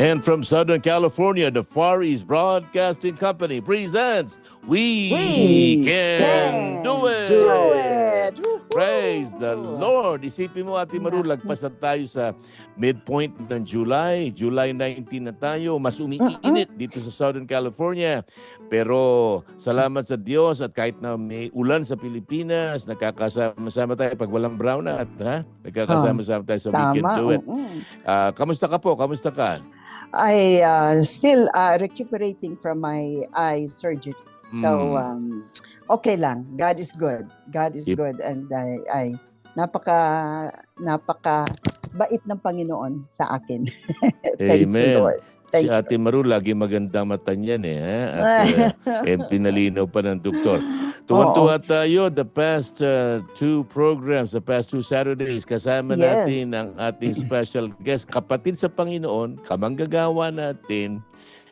And from Southern California, the Far East Broadcasting Company presents We, We Can, Can Do It! Do it! Praise the Lord! Isipin mo, Ate Maru, lagpas na tayo sa midpoint ng July. July 19 na tayo. Mas umiinit dito sa Southern California. Pero salamat sa Diyos at kahit na may ulan sa Pilipinas, nakakasama-sama tayo pag walang brownout. Ha? Nagkakasama-sama tayo sa We Can. Do It. Ah, kamusta ka po? Kamusta ka? I uh, still uh, recuperating from my eye surgery. So, Mm. um, okay lang. God is good. God is Yep. good. And I, I napaka, napaka bait ng Panginoon sa akin. Amen. you, Lord. Thank si Ate Maru, lagi magandang mata niyan eh. Ha? At uh, and pinalinaw pa ng doktor. Tuwan-tuwa tayo the past uh, two programs, the past two Saturdays, kasama Yes. natin ang ating special guest, kapatid sa Panginoon, kamanggagawa natin,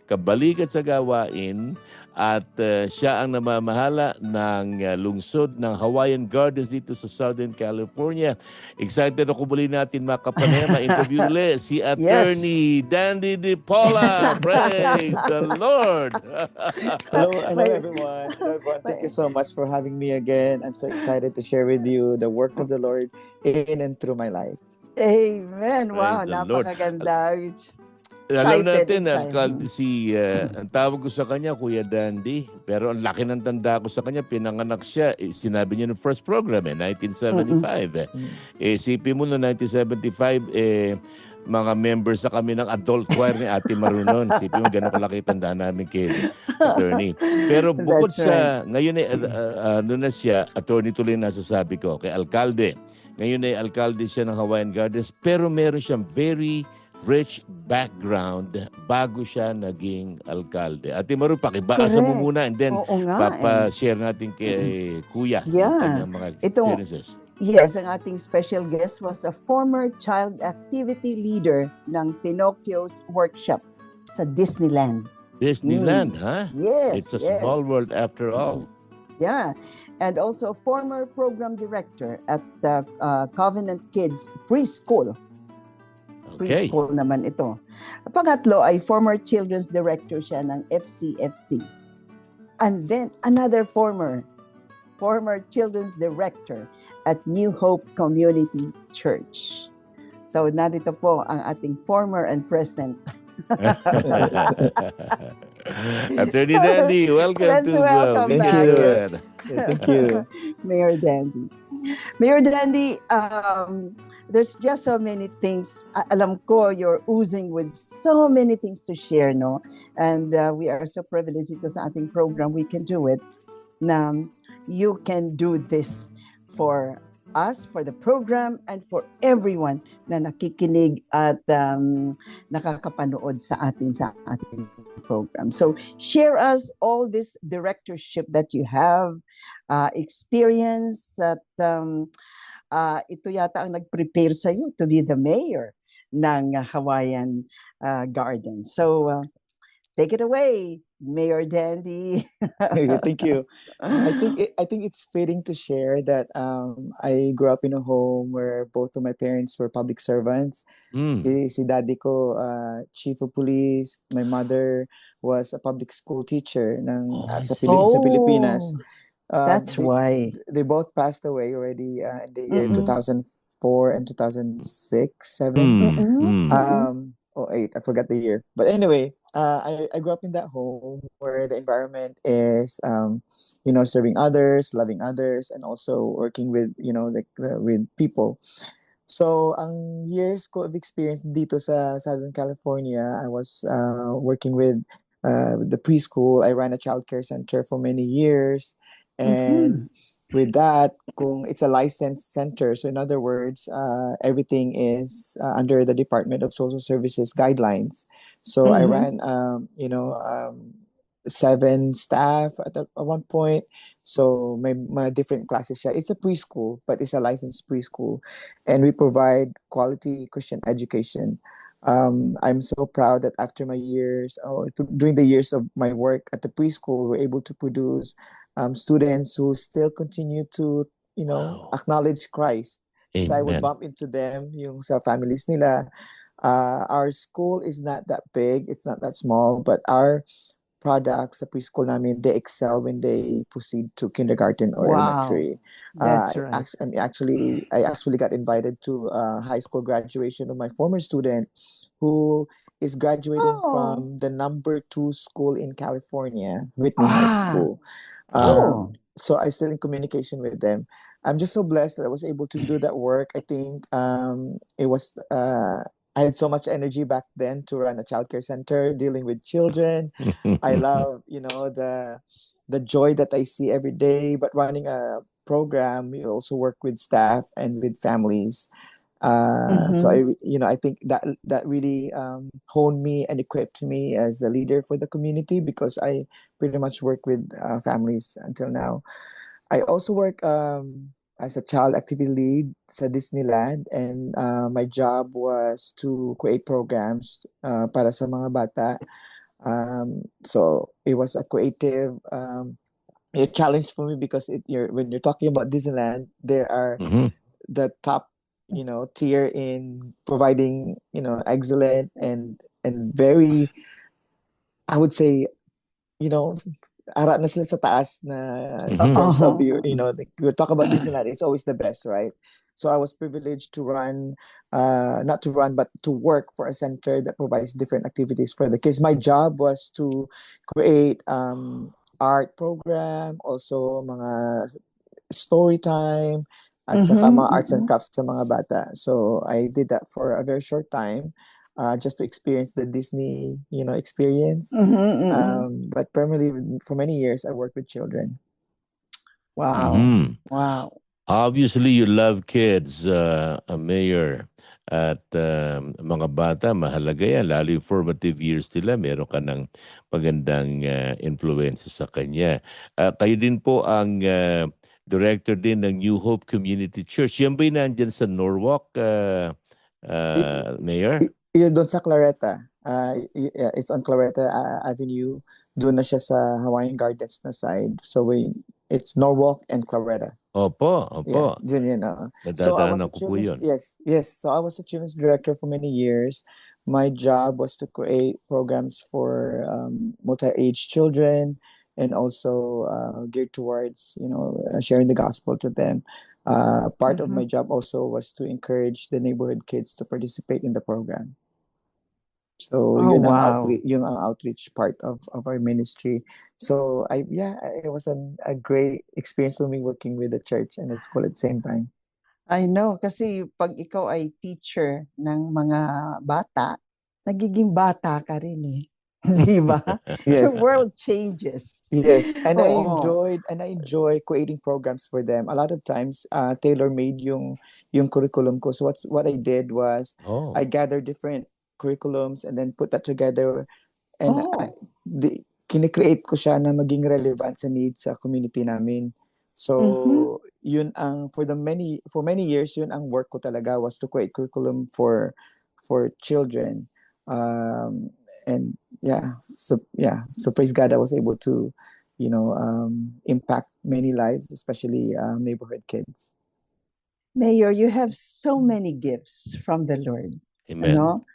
kabalikat sa gawain, at uh, siya ang namamahala ng uh, lungsod ng Hawaiian Gardens dito sa Southern California. Excited ako muli natin makapanema, interview ulit si Attorney Dandy De Paula. Praise the Lord! Hello, hello everyone. Hello everyone. Thank you so much for having me again. I'm so excited to share with you the work of the Lord in and through my life. Amen. Wow, Lord. Napakaganda. Alam Excited, natin, excited. Alcalde, si, uh, ang tawag ko sa kanya, Kuya Dandy, pero ang laki ng tanda ko sa kanya, pinanganak siya, eh, sinabi niya ng first program, eh, 1975. Eh. Mm. Eh, isipin mo no 1975, eh, mga members na kami ng adult choir ni Ate Marunon. Isipin mo, gano'n kalaki tanda namin kay attorney. Pero bukod That's sa, ngayon ay, uh, uh, ano na siya, attorney tuloy na nasasabi ko, kay Alcalde. Ngayon ay Alcalde siya ng Hawaiian Gardens, pero meron siyang very rich background bago siya naging alkalde. Ate Maru, pakibaasa mo muna and then Oo nga. eh. papa-share natin kay Kuya Yeah. yung kanyang mga Ito- experiences. Yes, ang ating special guest was a former child activity leader ng Pinocchio's workshop sa Disneyland. Disneyland, ha? Yes, It's a yes. small world after all. Yeah. And also former program director at the uh, Covenant Kids Preschool. Okay. Preschool naman ito. Pangatlo ay former children's director siya ng FCFC. And then another former former children's director at New Hope Community Church. So narito po ang ating former and present. Attorney Dandy, welcome Let's to welcome the. Weekend. Yeah, thank you. Mayor Dandy. Mayor Dandy, um, there's just so many things. Alam ko, you're oozing with so many things to share, no? And uh, we are so privileged ito sa ating program, We Can Do It, na you can do this for us, for the program, and for everyone na nakikinig at um, nakakapanood sa atin sa ating program. So share us all this directorship that you have, uh, experience at um, uh, ito yata ang nag-prepare sa iyo to be the mayor ng Hawaiian uh, Garden. So uh, take it away, Mayor Dandy. thank you. I think it, I think it's fitting to share that um, I grew up in a home where both of my parents were public servants. Mm. Si, si daddy ko, uh, chief of police. My mother was a public school teacher ng, Oh, uh, sa. Pili- sa Pilipinas. Uh, That's they- why. they both passed away already uh, in the year Mhm. 2004 and 2006 7 Mm. Mm-mm. Mm. um oh eight i forgot the year but anyway uh, I, I grew up in that home where the environment is um you know serving others loving others and also working with you know like the, with people so ang years ko of experience dito sa Southern California I was uh, working with uh, the preschool I ran a childcare center for many years and with that kung it's a licensed center so in other words uh, everything is uh, under the department of social services guidelines so i Mhm. ran um, you know um, seven staff at, at one point. So my, mga different classes. It's a preschool, but it's a licensed preschool. And we provide quality Christian education. Um, I'm so proud that after my years, oh, th- during the years of my work at the preschool, we're able to produce um, students who still continue to, you know, Wow. acknowledge Christ. So I would bump into them, yung sa families nila. Uh, our school is not that big, it's not that small, but our products, the preschool namin, they excel when they proceed to kindergarten or Wow. elementary. That's uh, right. act- I mean, actually, I actually got invited to uh, high school graduation of my former student who is graduating Oh. from the number two school in California, Whitney High Ah. School. Oh. Um, so I still in communication with them. I'm just so blessed that I was able to do that work. I think um, it was uh, I had so much energy back then to run a childcare center dealing with children. I love you know the the joy that I see every day. But running a program, you also work with staff and with families. Uh, So I you know I think that that really um, honed me and equipped me as a leader for the community because I pretty much work with uh, families until now. I also work um, as a child activity lead at Disneyland and uh, my job was to create programs uh, para sa mga bata. Um, so it was a creative um, a challenge for me because it, you're, when you're talking about Disneyland, there are Mhm. the top you know tier in providing you know excellent and and very I would say you know ara na sila sa taas na in Mhm. terms of you, you know like, we talk about Disneyland it's always the best right? So I was privileged to run uh not to run but to work for a center that provides different activities for the kids. My job was to create um art program also mga story time at saka Mhm, mga arts and mhm. crafts sa mga bata. So I did that for a very short time, uh, just to experience the Disney, you know, experience. Mhm, mhm. Um, but primarily for many years, I worked with children. wow. Mhm. Wow. Obviously, you love kids, uh, a mayor. At um, mga bata, mahalaga yan. Lalo yung formative years nila, meron ka ng magandang uh, influence sa kanya. Uh, kayo din po ang uh, director din ng New Hope Community Church. Yan ba yung nandyan sa Norwalk, uh, uh, Mayor? Yun doon sa Claretta. Uh, yeah, it's on Claretta uh, Avenue. Doon na siya sa Hawaiian Gardens na side. So we, it's Norwalk and Claretta. Opo, Yeah, opo. dun yun. uh. So I was Nadadaanan a ko po yun. yes, yes. So I was a children's director for many years. My job was to create programs for um, multi-age children and also uh, geared towards you know uh, sharing the gospel to them. Uh, part of my job also was to encourage the neighborhood kids to participate in the program. So Oh, yun ang wow. outreach, yun ang outreach part of, of our ministry. So I yeah, it was an, a great experience for me working with the church and the school at the same time. I know, kasi pag ikaw ay teacher ng mga bata, nagiging bata ka rin eh. Di ba? Yes. The world changes. Yes, and I Oo. enjoyed and I enjoy creating programs for them. A lot of times, uh, tailor made yung yung curriculum ko. So what's what I did was Oh. I gathered different curriculums and then put that together, and Oh. I, di, kine-create ko siya na maging relevant sa needs sa community namin. So Mhm. yun ang for the many for many years yun ang work ko talaga was to create curriculum for for children. Um, and yeah, so yeah, so praise God I was able to you know um, impact many lives, especially um, neighborhood kids. Mayor, you have so many gifts from the Lord. Amen. Ano?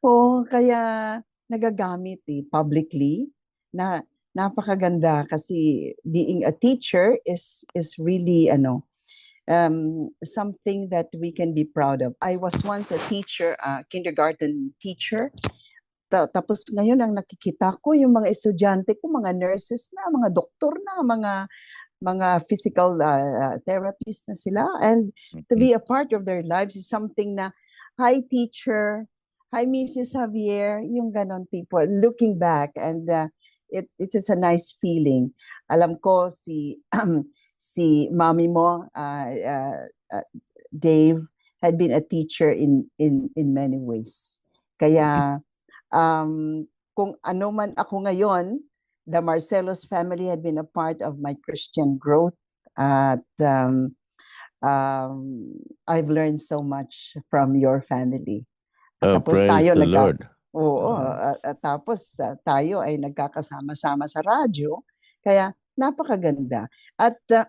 Oo, kaya nagagamit eh, publicly na napakaganda kasi being a teacher is is really ano um, something that we can be proud of. I was once a teacher, a kindergarten teacher. Ta- tapos ngayon ang nakikita ko yung mga estudyante ko, mga nurses na, mga doktor na, mga mga physical uh, therapists na sila. And to be a part of their lives is something na hi teacher. Hi Mrs. Javier. Yung ganon tipo looking back and uh, it it's just a nice feeling. Alam ko si si mami mo uh, uh, uh, Dave had been a teacher in in in many ways. Kaya um kung ano man ako ngayon the Marcelos family had been a part of my Christian growth. At um, um, I've learned so much from your family. Oh, Tapos praise tayo the nagka- Lord. Oo, at, at tapos ah, tayo ay nagkakasama-sama sa radyo. Kaya napakaganda. At ah,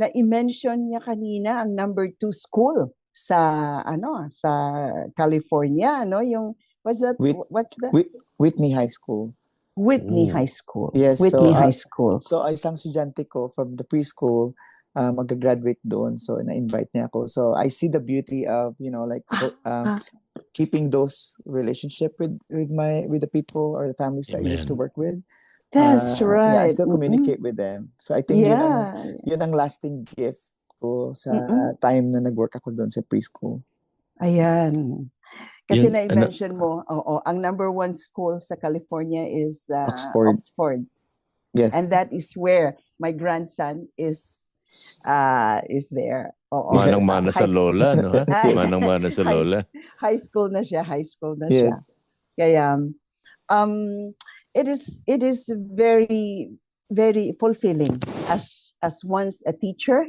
na-mention niya kanina ang number two school sa ano sa California, no? Yung what's that? Whit- what's the Whit- Whitney High School. Whitney Ooh. High School. Yes, Whitney so, ah, High School. So, ay isang estudyante ko from the preschool, uh, mag-graduate doon. So, na-invite niya ako. So, I see the beauty of, you know, like, um, keeping those relationship with, with my, with the people or the families that I used to work with. That's Uh, right. Yeah, I still Mm-mm. communicate with them. So, I think yun ang, Yeah. yun ang lasting gift ko sa Mm-mm. time na nag-work ako doon sa preschool. Ayan. Kasi Yun, ano- na-mention mo, oo, ang number one school sa California is uh, Oxford. Oxford. Yes. And that is where my grandson is uh is there. Oo. Manang-mana sa High- lola, no? Manang-mana sa High- lola. High school na siya, high school na siya. yes. Kaya um it is it is very very fulfilling as as once a teacher.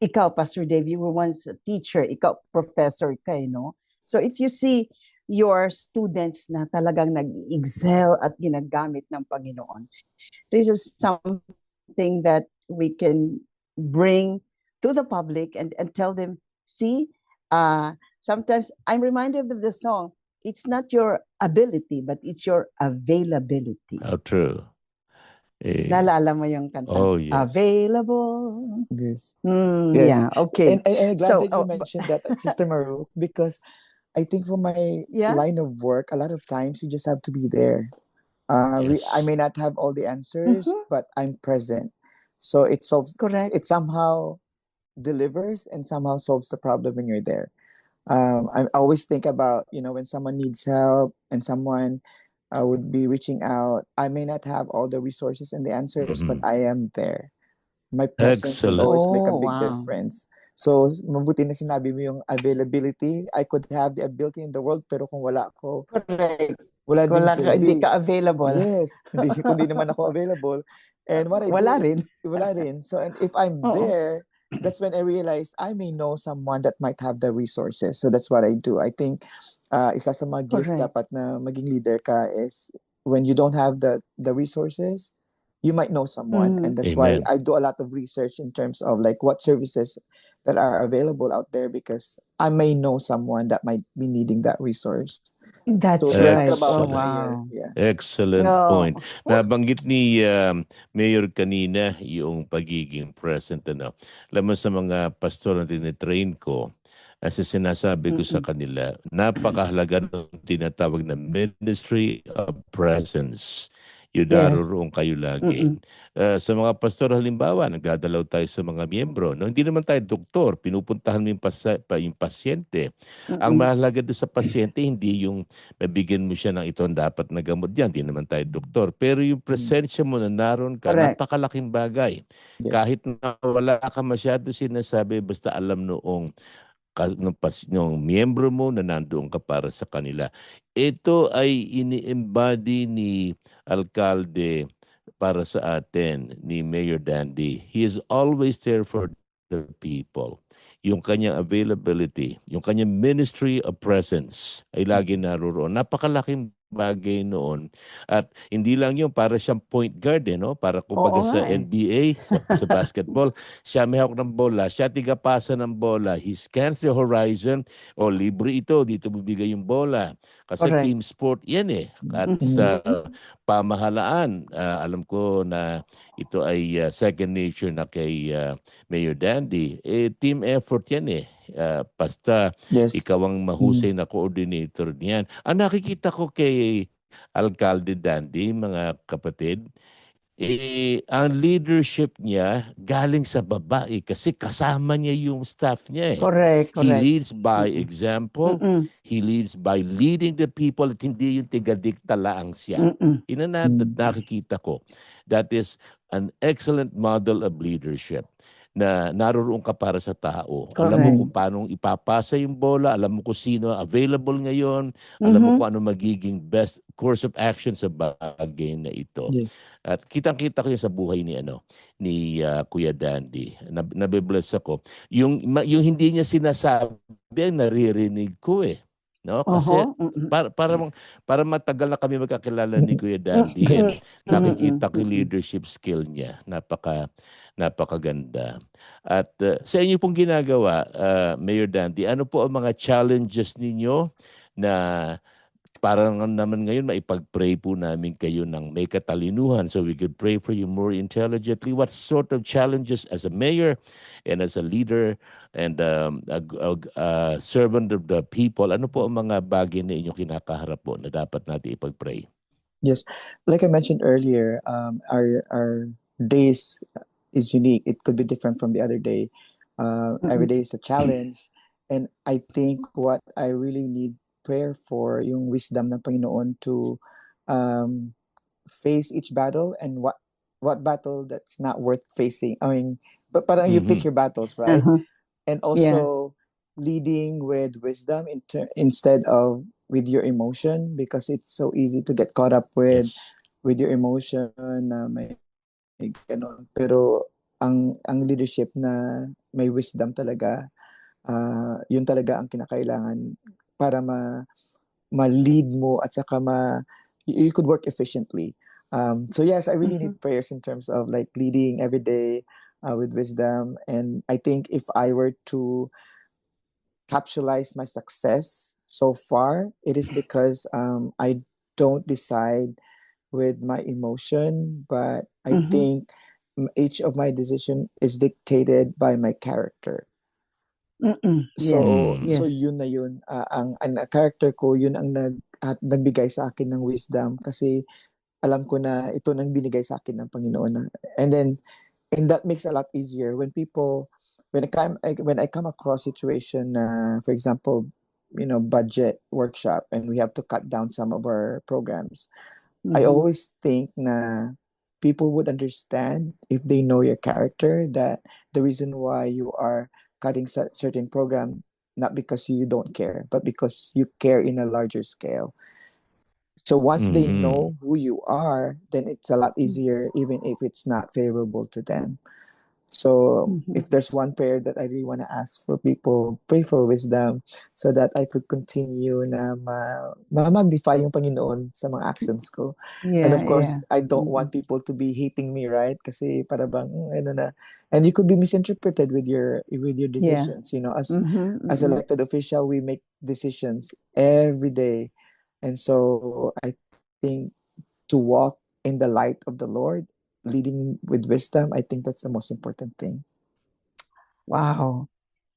Ikaw, Pastor Dave, you were once a teacher. Ikaw, professor ka, eh, no? So if you see your students na talagang nag-excel at ginagamit ng Panginoon, this is something that we can bring to the public and, and tell them, see, uh, sometimes I'm reminded of the song, it's not your ability, but it's your availability. How true. Eh, Naalala mo yung kanta? oh, yes. Available. Yes. Hmm, Yes. Yeah, okay. And, and, and I'm glad So, that you oh, mentioned that, Sister Maru, because I think for my Yeah. line of work, a lot of times you just have to be there. Uh, we, I may not have all the answers, Mhm. but I'm present. So it solves, Correct. it somehow delivers and somehow solves the problem when you're there. Um, I always think about, you know, when someone needs help and someone uh, would be reaching out, I may not have all the resources and the answers, but Mhm. I am there. My presence will Excellent. always make a Oh, big wow. difference. So, mabuti na sinabi mo yung availability. I could have the ability in the world, pero kung wala ako, Correct. wala din Wala ka, hindi ka available. Yes, hindi, kung di naman ako available. And what I Wala do, rin. wala rin. So, and if I'm Oo. there, that's when I realize I may know someone that might have the resources. So that's what I do. I think uh, isa sa mga gift Correct. dapat na maging leader ka is when you don't have the the resources, you might know someone. Mm. And that's Amen. why I do a lot of research in terms of like what services that are available out there because I may know someone that might be needing that resource. That's So, right. Excellent. Oh, wow. Yeah. Excellent No. point. Nabanggit ni um, Mayor kanina yung pagiging present. Ano. Alam mo sa mga pastor na tinitrain ko, as sinasabi ko sa kanila, napakahalaga ng tinatawag na ministry of presence. Yung Yeah. daroroon kayo lagi. Mm-mm. Uh, sa mga pastor halimbawa, nagdadalaw tayo sa mga miyembro. No? Hindi naman tayo doktor, pinupuntahan mo yung, pasa- pa, yung pasyente. Ang Mm-mm. mahalaga doon sa pasyente, hindi yung mabigyan mo siya ng ito ang dapat na gamot yan. Hindi naman tayo doktor. Pero yung presensya mo na naroon ka, Correct. napakalaking bagay. Yes. Kahit na wala ka masyado sinasabi, basta alam noong ng, ng miyembro mo na nandoon ka para sa kanila. Ito ay ini-embody ni Alcalde para sa atin, ni Mayor Dandy. He is always there for the people. Yung kanyang availability, yung kanyang ministry of presence ay lagi naroon. Napakalaking bagay noon. At hindi lang yung para siyang point guard, eh, no? para kumbaga Oo sa eh. NBA, sa, sa basketball, siya may hawak ng bola, siya tigapasa ng bola, he scans the horizon, o libre ito, dito bibigay yung bola. Kasi Correct. team sport yan eh. At Mhm. sa pamahalaan, ah, alam ko na ito ay ah, second nature na kay ah, Mayor Dandy. Eh, team effort yan eh. Ah, basta Yes. ikaw ang mahusay na coordinator niyan. Ang nakikita ko kay Alcalde Dandy, mga kapatid, eh, ang leadership niya galing sa babae kasi kasama niya yung staff niya eh. Correct, He correct. leads by example. Mm-mm. He leads by leading the people at hindi yung tigadikta laang siya. Mm-mm. Ina na, Mm. nakikita ko. That is an excellent model of leadership. Na naroroon ka para sa tao. Alam mo Correct. kung paano ipapasa yung bola, alam mo kung sino available ngayon, alam mo Mhm. kung ano magiging best course of action sa bagay na ito. Yes. At kitang-kita ko yun sa buhay ni ano ni ah, Kuya Dandy. Nab- nabibless ako. Yung yung hindi niya sinasabi, naririnig ko eh. No? Kasi mm-mm. para para para matagal na kami magkakilala ni Kuya Dandy and nakikita ko leadership skill niya. Napaka napakaganda. At uh, sa inyo pong ginagawa uh, Mayor Dandy ano po ang mga challenges ninyo na parang naman ngayon maipag-pray po namin kayo ng may katalinuhan so we could pray for you more intelligently what sort of challenges as a mayor and as a leader and um, a, a- a servant of the people, ano po ang mga bagay na inyong kinakaharap po na dapat natin ipag-pray? like I mentioned earlier, um, our our days is unique. It could be different from the other day. Uh, Every day is a challenge, and I think what I really need prayer for yung wisdom ng Panginoon to um, face each battle and what what battle that's not worth facing. I mean, but parang you pick Mhm. your battles, right? Uh-huh. and also leading with wisdom in ter- instead of with your emotion because it's so easy to get caught up with Yes. with your emotion na may, may ganun. Pero ang ang leadership na may wisdom talaga ah, yun talaga ang kinakailangan para ma ma-lead mo at saka ma you, you could work efficiently. Um, so yes, I really need prayers in terms of like leading every day uh, with wisdom. And I think if I were to capsulize my success so far, it is because um, I don't decide with my emotion, but I Mhm. think each of my decision is dictated by my character. Mm-mm. So, Yes, so yun na yun. Ah, ang, ang character ko, yun ang nag, at nagbigay sa akin ng wisdom kasi alam ko na ito nang binigay sa akin ng Panginoon. na- And then, and that makes a lot easier when people, when I come, I- when I come across situation na, for example, you know, budget workshop and we have to cut down some of our programs. I Mhm. always think na people would understand if they know your character that the reason why you are cutting certain program not because you don't care but because you care in a larger scale so once they Mhm. know who you are then it's a lot easier even if it's not favorable to them so Mhm. if there's one prayer that I really want to ask for people, pray for wisdom so that I could continue na ma, ma magnify yung Panginoon sa mga actions ko. Yeah, and of course, yeah. I don't Mhm. want people to be hating me, right? Kasi para bang "Mm, ano na. And you could be misinterpreted with your with your Yeah. decisions, you know, as Mhm, as mhm. elected official, we make decisions every day. And so I think to walk in the light of the Lord, leading with wisdom, I think that's the most important thing. Wow.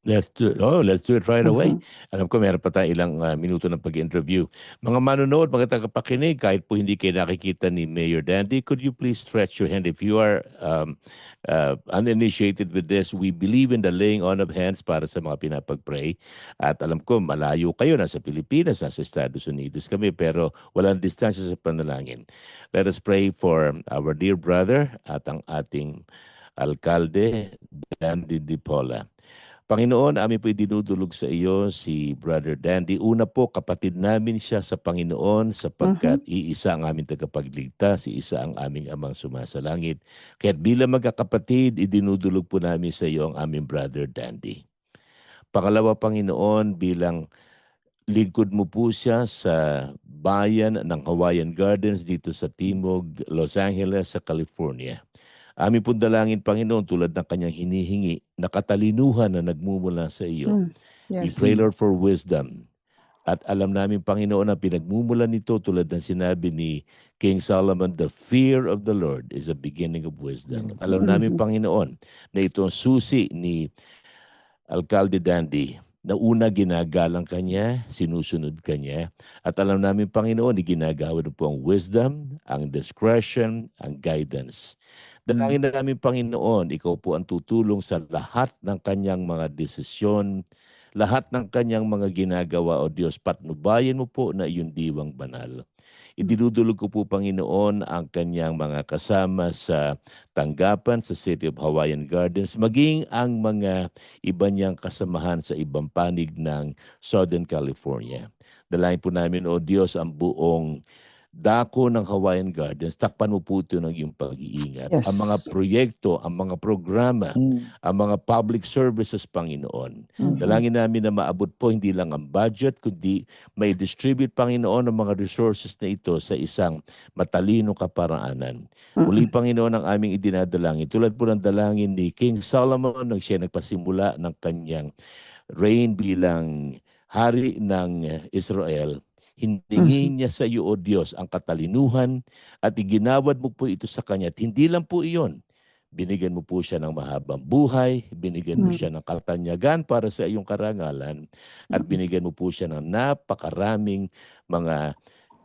Let's do it. Oh, let's do it right away. Mhm. Alam ko meron pa tayong ilang ah, minuto ng pag-interview. Mga manonood, mga tagapakinig, kahit po hindi kayo nakikita ni Mayor Dandy, could you please stretch your hand? If you are um, uh, uninitiated with this, we believe in the laying on of hands para sa mga pinapag-pray. At alam ko, malayo kayo, nasa Pilipinas, nasa Estados Unidos kami, pero walang distansya sa panalangin. Let us pray for our dear brother at ang ating alkalde, Dandy Dipola. Panginoon, amin po dinudulog sa iyo si Brother Dandy. Una po, kapatid namin siya sa Panginoon sapagkat iisa ang aming tagapagligtas, iisa ang aming amang sumasalangit. Kaya't bilang magkakapatid, idinudulog po namin sa iyo ang aming Brother Dandy. Pangalawa, Panginoon, bilang lingkod mo po siya sa bayan ng Hawaiian Gardens dito sa Timog, Los Angeles, sa California. Amin pong dalangin, Panginoon, tulad ng kanyang hinihingi na katalinuhan na nagmumula sa iyo. Mm, We Yes. pray, Lord, for wisdom. At alam namin, Panginoon, na pinagmumula nito tulad ng sinabi ni King Solomon, the fear of the Lord is the beginning of wisdom. At alam namin. Panginoon, na ito ang susi ni Alcalde Dandy na una ginagalang kanya, sinusunod kanya. At alam namin, Panginoon, ginagawa na po ang wisdom, ang discretion, ang guidance. Dalangin na namin, Panginoon, ikaw po ang tutulong sa lahat ng kanyang mga desisyon, lahat ng kanyang mga ginagawa, O Diyos, patnubayan mo po na iyong diwang banal. Idinudulog ko po, Panginoon, ang kanyang mga kasama sa tanggapan sa City of Hawaiian Gardens, maging ang mga iba niyang kasamahan sa ibang panig ng Southern California. Dalayan po namin, O Diyos, ang buong dako ng Hawaiian Gardens, takpan mo po ito ng iyong pag-iingat. Yes. Ang mga proyekto, ang mga programa, Mm. ang mga public services, Panginoon. Mhm. Dalangin namin na maabot po hindi lang ang budget, kundi may distribute, Panginoon, ang mga resources na ito sa isang matalino kaparaanan. Mm. Muli, Panginoon, ang aming idinadalangin. Tulad po ng dalangin ni King Solomon nang siya nagpasimula ng kanyang reign bilang hari ng Israel. Hiningin niya sa iyo, O Diyos, ang katalinuhan at iginawad mo po ito sa kanya. At hindi lang po iyon. Binigyan mo po siya ng mahabang buhay, binigyan mo Mm. siya ng katanyagan para sa iyong karangalan, at Mm. binigyan mo po siya ng napakaraming mga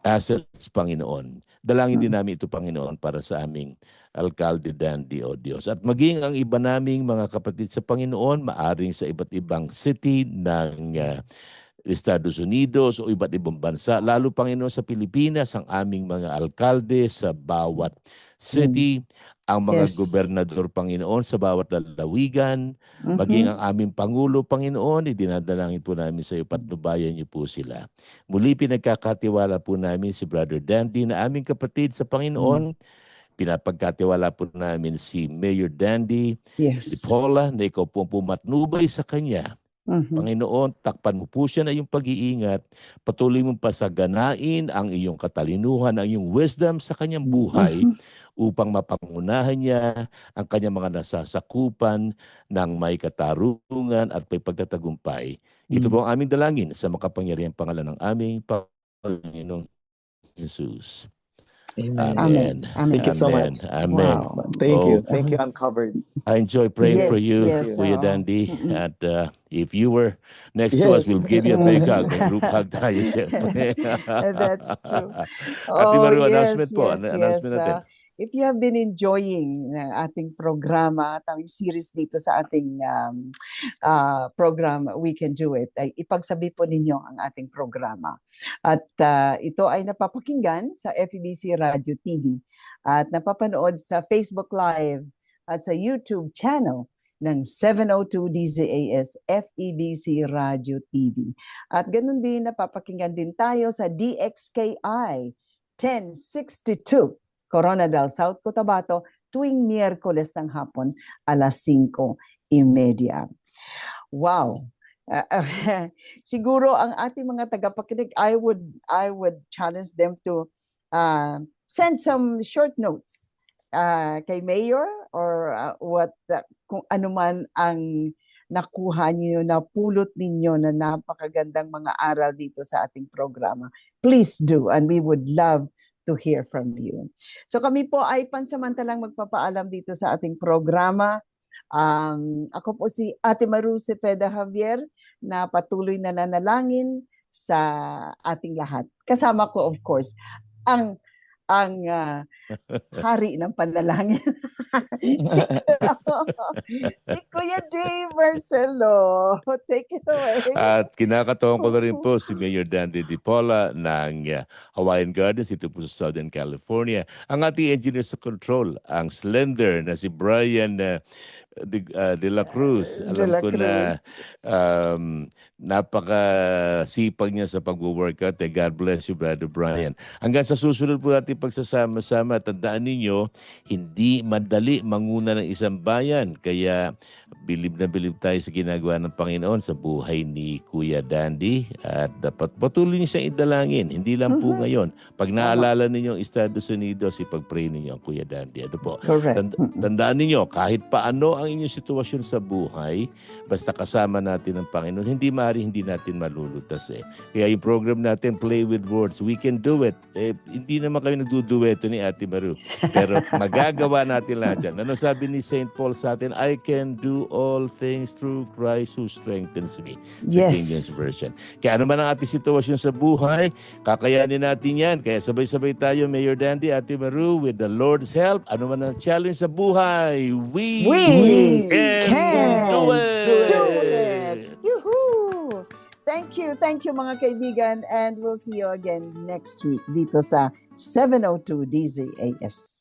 assets, Panginoon. Dalangin din namin ito, Panginoon, para sa aming alkalde Dandy, O Diyos. At maging ang iba naming mga kapatid sa Panginoon, maaring sa iba't ibang city ng ah, Estados Unidos o iba't ibang bansa, lalo Panginoon sa Pilipinas, ang aming mga alkalde sa bawat city, ang mga Yes. gobernador Panginoon sa bawat lalawigan, Mhm. maging ang aming Pangulo, Panginoon, idinadalangin po namin sa iyo, patnubayan niyo po sila. Muli pinagkakatiwala po namin si Brother Dandy na aming kapatid sa Panginoon. Pinapagkatiwala po namin si Mayor Dandy, si Yes. Paula, na ikaw po pumatnubay sa kanya. Mhm. Panginoon, takpan mo po siya na iyong pag-iingat. Patuloy mong pasaganain ang iyong katalinuhan, ang iyong wisdom sa kanyang buhay Mhm. upang mapangunahan niya ang kanyang mga nasasakupan ng may katarungan at may pagtatagumpay. Ito Mm. po ang aming dalangin sa makapangyarihang pangalan ng aming Panginoong Jesus. Amen. Amen. Amen. Thank you so Amen. much. Amen. Wow. Thank you. Oh. Thank you. I'm covered. I enjoy praying for you, yes, Kuya oo. Dandy. Mm-mm. At uh, if you were next to us, we'll give you a big hug. May group hug tayo. That's true. Ate Oh, Maru, yes, announcement po. yes, announcement yes. natin. If you have been enjoying ng ating programa at ang series dito sa ating um, ah, program, We Can Do It, ay ipagsabi po ninyo ang ating programa. At ah, ito ay napapakinggan sa FEBC Radio TV at napapanood sa Facebook Live at sa YouTube channel ng 702 DZAS FEBC Radio TV. At ganun din, napapakinggan din tayo sa DXKI 1062 Coronadal South Cotabato tuwing Miyerkules ng hapon alas 5.30. Wow. Siguro ang ating mga tagapakinig, I would I would challenge them to uh, send some short notes uh, kay Mayor or uh, what the- kung ano man ang nakuha niyo, napulot ninyo na napakagandang mga aral dito sa ating programa. Please do and we would love to hear from you. So kami po ay pansamantalang magpapaalam dito sa ating programa. Um, ako po si Ate Maru Cepeda Javier na patuloy na nanalangin sa ating lahat. Kasama ko of course ang ang ah, hari ng panalangin. si, si Kuya Jay Marcelo. Take it away. At kinakataon ko na rin po si Mayor Dandy Di Paula ng uh, Hawaiian Gardens dito po sa Southern California. Ang ating engineer sa control, ang slender na si Brian uh, de, uh, de la Cruz. De Alam La ko na Cruz. um, napaka-sipag niya sa pag-workout. Eh, God bless you, Brother Brian. Hanggang sa susunod po natin pagsasama-sama, tandaan ninyo, hindi madali manguna ng isang bayan. Kaya bilib na bilib tayo sa ginagawa ng Panginoon sa buhay ni Kuya Dandy. At dapat patuloy niyo siyang idalangin. Hindi lang po Mhm. ngayon. Pag naalala ninyo ang Estados Unidos, ipag-pray ninyo ang Kuya Dandy. Ano po? Tand- tandaan ninyo, kahit paano ang inyong sitwasyon sa buhay, basta kasama natin ang Panginoon, hindi maaari hindi natin malulutas eh. Kaya yung program natin, Play with Words, we can do it. Eh, hindi naman kami nagdudueto ni Ate Maru. Pero magagawa natin lahat yan. Ano sabi ni St. Paul sa atin? I can do all things through Christ who strengthens me. Sa King James Yes. Version. Kaya ano man ang ating sitwasyon sa buhay, kakayanin natin yan. Kaya sabay-sabay tayo, Mayor Dandy, Ate Maru, with the Lord's help. Ano man ang challenge sa buhay, we, We can, can do it! do it. Thank you, thank you mga kaibigan and we'll see you again next week dito sa 702 DZAS.